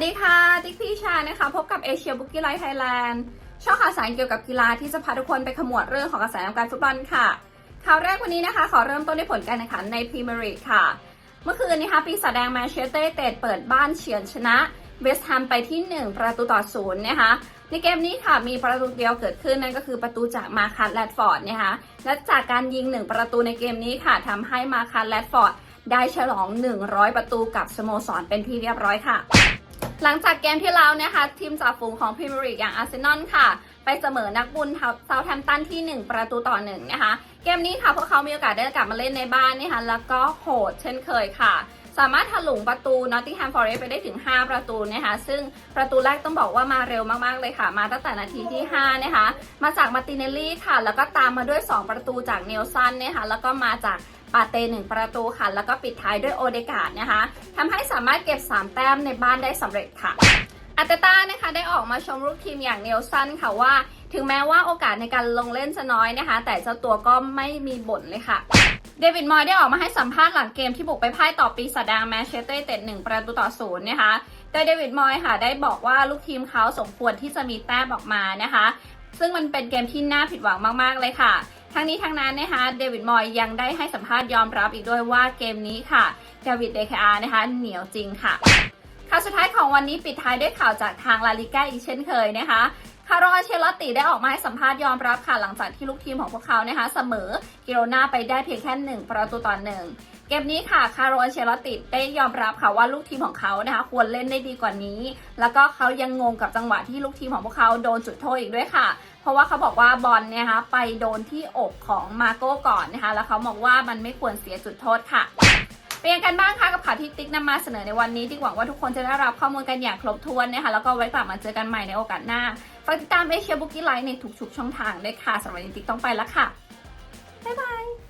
วัสดีค่ะ ติ๊กพี่ชานะคะ พบกับเอเชียบุกกี้ไลท์ไทยแลนด์ช่องข่าวสารเกี่ยวกับกีฬาที่จะพาทุกคนไปขมวดเรื่องของกระแสวงการฟุตบอลค่ะข่าวแรกวันนี้นะคะ ขอเริ่มต้นด้วยผลการแข่งขันในพรีเมียร์ลีกค่ะ เมื่อคืนนะคะปีศาจแดงแมนเชสเตอร์ยูไนเต็ดเปิดบ้านเฉือนชนะเวสต์แฮมไปที่ 1 ประตูต่อศูนย์นะคะในเกมนี้ค่ะมีประตูเดียวเกิดขึ้นนั่นก็คือประตูจากมาคัสแรดฟอร์ดนะคะและจากการยิง 1 ประตูในเกมนี้ค่ะทำให้มาคัสแรดฟอร์ดได้ฉลอง 100 ประตูกับสโมสรเป็นที่เรียบร้อยค่ะ หลังจากเกมที่แล้วนะคะ ทีมจ่าฝูงของพรีเมียร์ลีกอย่างอาร์เซนอลค่ะ ไปเสมอนักบุญเซาแทมป์ตันที่ 1 ประตูต่อหนึ่งนะคะ เกมนี้ค่ะพวกเขามีโอกาสได้กลับมาเล่นในบ้านนะคะแล้วก็โหดเช่นเคยค่ะ สามารถถลุงประตู Nottingham Forest ไปได้ถึง 5 ประตูนะคะซึ่งประตูแรกต้องบอกว่ามาเร็วมากๆเลยค่ะ มาตั้งแต่นาทีที่ 5 นะคะ มาจากมาติเนลลี่ค่ะ แล้วก็ตามมาด้วย 2 ประตูจากเนลสันนะคะแล้วก็มาจาก ปาเต้หนึ่งประตูค่ะ แล้วก็ปิดท้ายด้วยโอเดกาดนะคะทำให้สามารถเก็บ 3 แต้มในบ้านได้สำเร็จค่ะอาร์เตต้านะคะได้ออกมาชมลูกทีมอย่างเนลสันค่ะว่า ถึงแม้ว่าโอกาสในการลงเล่นจะน้อยนะคะ แต่เจ้าตัวก็ไม่มีบ่นเลยค่ะ เดวิดมอยได้ออกมาให้สัมภาษณ์หลังเกมที่บุกไปพ่ายต่อปีศาจแดงแมนเชสเตอร์เต็ดหนึ่งประตูต่อศูนย์นะคะโดยเดวิดมอยค่ะ ได้บอกว่าลูกทีมเขาสมควรที่จะมีแต้มออกมานะคะ ซึ่งมันเป็นเกมที่น่าผิดหวังมากๆเลยค่ะ ทั้งนี้ทั้งนั้นนะคะเดวิดมอยยังได้ให้สัมภาษณ์ยอมรับอีกด้วยว่าเกมนี้ค่ะเดวิดเดคอานะคะเหนียวจริงค่ะข่าวสุดท้ายของวันนี้ปิดท้ายด้วยข่าวจากทางลาลิก้าอีกเช่นเคยนะคะคาร์โรเชลติได้ออกมาให้สัมภาษณ์ยอมรับค่ะหลังจากที่ลูกทีมของพวกเขานะคะเสมอกิโรนาไปได้เพียงแค่หนึ่งประตูต่อหนึ่ง เกมนี้ค่ะคาร์โรอัลเชลตติได้ยอมรับค่ะว่าลูกทีมของเขานะคะควรเล่นได้ดีกว่านี้ แล้วก็เขายังงงกับจังหวะที่ลูกทีมของพวกเขาโดนจุดโทษอีกด้วยค่ะ เพราะว่าเขาบอกว่าบอลเนี่ยนะคะไปโดนที่อกของมาโก้ก่อนนะคะ แล้วเขาบอกว่ามันไม่ควรเสียจุดโทษค่ะเป็นยังไงกันบ้างคะกับข่าวที่ติ๊กนำมาเสนอในวันนี้ที่หวังว่าทุกคนจะได้รับข้อมูลกันอย่างครบถ้วนนะคะแล้วก็ไว้กลับมาเจอกันใหม่ในโอกาสหน้าฝากติดตามเอเชียบุ๊กี้ไลฟ์ในทุกๆช่องทางด้วยค่ะสำหรับวันนี้ติ๊กต้องไปแล้วค่ะบ๊ายบาย